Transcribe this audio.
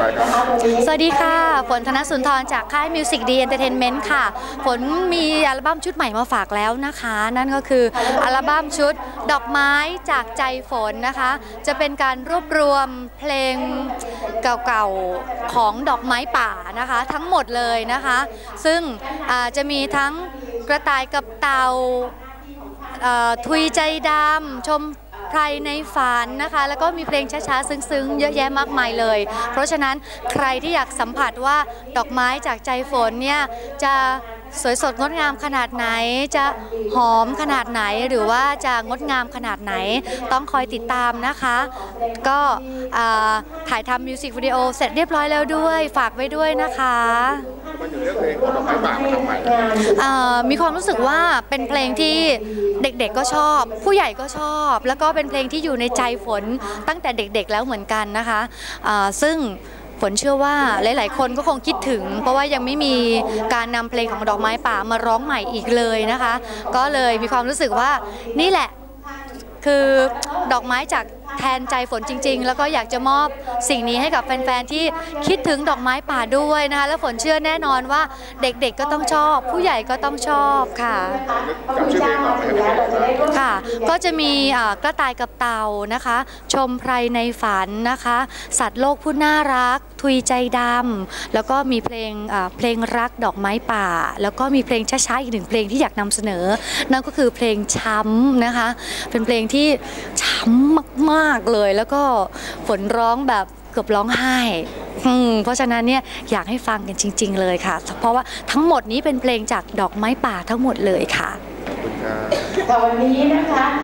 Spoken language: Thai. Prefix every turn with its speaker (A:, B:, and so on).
A: ไปครับ
B: สวัสดีค่ะ ฝนธนสุนทรจากค่าย Music D Entertainment ค่ะ ฝนมีอัลบั้มชุดใหม่มาฝากแล้วนะคะ นั่นก็คืออัลบั้มชุดดอกไม้จากใจฝนนะคะ จะเป็นการรวบรวมเพลงเก่าๆของดอกไม้ป่านะคะ ทั้งหมดเลยนะคะ ซึ่งจะมีทั้งกระต่ายกับเต่าเอ่อทุยใจดำชม ใครในฝันนะคะ แล้วก็มีเพลงช้าๆ ซึ้งๆ เยอะแยะมากมายเลย เพราะฉะนั้นใครที่อยากสัมผัสว่าดอกไม้จากใจฝนเนี่ยจะ สวยสดงดงามขนาดไหน จะหอมขนาดไหนหรือว่าจะงดงามขนาดไหน ต้องคอยติดตามนะคะ ก็ถ่ายทำมิวสิกวิดีโอเสร็จเรียบร้อยแล้วด้วย ฝากไว้ด้วยนะคะ
A: มี
B: ความรู้สึกว่าเป็นเพลงที่เด็กๆก็ชอบ ผู้ใหญ่ก็ชอบ แล้วก็เป็นเพลงที่อยู่ในใจฝนตั้งแต่เด็กๆแล้วเหมือนกันนะคะซึ่ง ฝนเชื่อว่าหลาย ๆ คนก็คงคิดถึง เพราะว่ายังไม่มีการนำเพลงของดอกไม้ป่ามาร้องใหม่อีกเลยนะคะ ก็เลยมีความรู้สึกว่านี่แหละคือดอกไม้จาก แทนใจฝนจริง ๆ แล้วก็อยากจะมอบสิ่งนี้ให้กับแฟนๆที่คิดถึงดอกไม้ป่าด้วยนะคะแล้วฝนเชื่อแน่นอนว่าเด็กๆก็ต้องชอบ ผู้ใหญ่ก็ต้องชอบค่ะ
A: นึกจำชื่อเพลงออกไหมครับ
B: ค่ะ ก็จะมีอ่ากระต่ายกับเต่านะคะ ชมไพรในฝันนะคะ สัตว์โลกผู้น่ารัก ทุยใจดำแล้วก็มีเพลงอ่าเพลงรักดอกไม้ป่า แล้วก็มีเพลงช้าๆอีกหนึ่งเพลงที่อยากนำเสนอ นั่นก็คือเพลงช้ำนะคะ เป็นเพลงที่ ช้ำมากๆเลย แล้วก็ฝนร้องแบบเกือบร้องไห้อืมเพราะฉะนั้นเนี่ยอยากให้ฟังกันจริง ๆ เลยค่ะ เพราะว่าทั้งหมดนี้เป็นเพลงจากดอกไม้ป่าทั้งหมดเลยค่ะ
A: ขอบคุณครับ
C: แต่วันนี้นะคะ